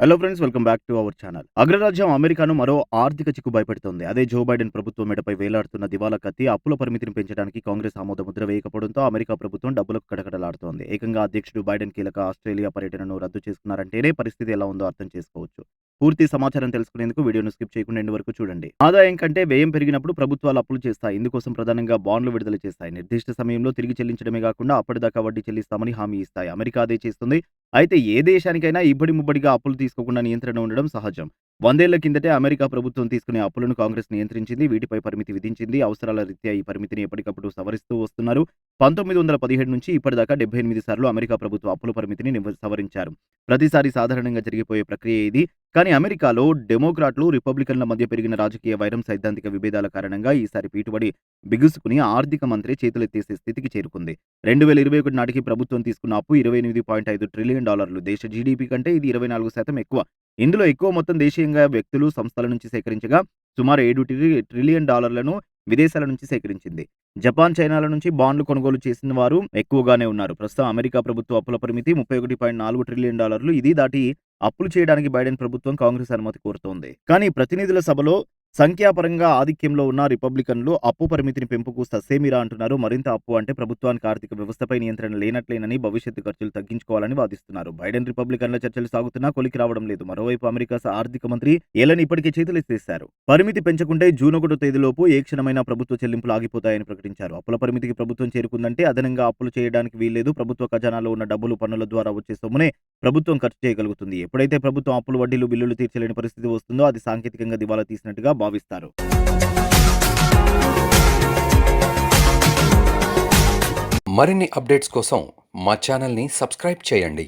Hello friends welcome back to our channel అగ్రరాజ్యం అమెరికాను మరో ఆర్థిక చిక్కు భయపెడుతోంది. అదే జో బైడెన్ ప్రభుత్వం మెడపై వేలాడుతున్న దివాలా కత్తి అప్పుల పరిమితిని పెంచడానికి కాంగ్రెస్ ఆమోద ముద్ర వేయకపోవడంతో అమెరికా ప్రభుత్వం డబ్బులకు కడకడలాడుతోంది. ఏకంగా అధ్యక్షుడు బైడెన్ కీలక ఆస్ట్రేలియా పర్యటనను రద్దు చేసుకున్నారంటేనే పరిస్థితి ఎలా ఉందో అర్థం చేసుకోవచ్చు. పూర్తి సమాచారం తెలుసుకునేందుకు వీడియోను స్కిప్ చేయకుండా ఎండ్ వరకు చూడండి. ఆదాయం కంటే వ్యయం పెరిగినప్పుడు ప్రభుత్వాలు అప్పులు చేస్తాయి. ఇందుకోసం ప్రధానంగా బాండ్లు విడుదల చేస్తాయి. నిర్దిష్ట సమయంలో తిరిగి చెల్లించడమే కాకుండా అప్పటిదాకా వడ్డీ చెల్లిస్తామని హామీ ఇస్తాయి. అమెరికా అదే చేస్తుంది. అయితే ఏ దేశానికైనా ఇబ్బడి ముబ్బడిగా అప్పులు తీసుకోకుండా నియంత్రణ ఉండడం సహజం. వందేళ్ళ కిందటే అమెరికా ప్రభుత్వం తీసుకునే అప్పులను కాంగ్రెస్ నియంత్రించింది వీటిపై పరిమితి విధించింది. అవసరాల రీత్యా ఈ పరిమితిని ఎప్పటికప్పుడు సవరిస్తూ వస్తున్నారు. పంతొమ్మిది వందల పదిహేడు నుంచి ఇప్పటిదాకా డెబ్బై ఎనిమిది సార్లు అమెరికా ప్రభుత్వ అప్పుల పరిమితిని సవరించారు. ప్రతిసారి సాధారణంగా జరిగిపోయే ప్రక్రియ ఇది. కానీ అమెరికాలో డెమోక్రాట్లు రిపబ్లికన్ల మధ్య పెరిగిన రాజకీయ వైరం సైద్ధాంతిక విభేదాల కారణంగా ఈసారి పీటుబడి బిగుసుకుని ఆర్థిక మంత్రి చేతులెత్తేసే స్థితికి చేరుకుంది. రెండు వేల ఇరవై ఒకటి నాటికి ప్రభుత్వం తీసుకున్న అప్పు ఇరవై ఎనిమిది పాయింట్ ఐదు ట్రిలియన్ డాలర్లు. దేశ జీడీపీ కంటే ఇది ఇరవై నాలుగు శాతం ఎక్కువ. ఇందులో ఎక్కువ మొత్తం దేశీయంగా వ్యక్తులు సంస్థల నుంచి సేకరించగా సుమారు ఏడు ట్రిలియన్ డాలర్లను విదేశాల నుంచి సేకరించింది. జపాన్ చైనాల నుంచి బాండ్లు కొనుగోలు చేసిన వారు ఎక్కువగానే ఉన్నారు. ప్రస్తుతం అమెరికా ప్రభుత్వ అప్పుల పరిమితి ముప్పై ఒకటి పాయింట్ నాలుగు ట్రిలియన్ డాలర్లు. ఇది దాటి అప్పులు చేయడానికి బైడెన్ ప్రభుత్వం కాంగ్రెస్ అనుమతి కోరుతోంది. కానీ ప్రతినిధుల సభలో సంఖ్యాపరంగా ఆధిక్యంలో ఉన్న రిపబ్లికన్లు అప్పు పరిమితిని పెంపుకు ససేమిరా అంటున్నారు. మరింత అప్పు అంటే ప్రభుత్వానికి ఆర్థిక వ్యవస్థపై నియంత్రణ లేనట్లేనని భవిష్యత్తు ఖర్చులు తగ్గించుకోవాలని వాదిస్తున్నారు. బైడెన్ రిపబ్లికన్ల చర్చలు సాగుతున్నా కొలికి రావడం లేదు. మరోవైపు అమెరికా ఆర్థిక మంత్రి ఏలని ఇప్పటికే చేతులెత్తేశారు పరిమితి పెంచకుంటే జూన్ ఒకటో తేదీలోపు ఏ క్షణమైన ప్రభుత్వ చెల్లింపులు ఆగిపోతాయని ప్రకటించారు. అప్పుల పరిమితికి ప్రభుత్వం చేరుకుందంటే అదనంగా అప్పులు చేయడానికి వీల్లేదు. ప్రభుత్వ ఖజానాలో ఉన్న డబ్బులు పన్నుల ద్వారా వచ్చే సొమ్మునే ప్రభుత్వం ఖర్చు చేయగలుగుతుంది. ఎప్పుడైతే ప్రభుత్వం అప్పులు వడ్డీలు బిల్లులు తీర్చలేని పరిస్థితి వస్తుందో అది సాంకేతికంగా దివాలా తీసినట్టుగా భావిస్తారు. మరిన్ని అప్డేట్స్ కోసం మా ఛానల్ని సబ్స్క్రైబ్ చేయండి.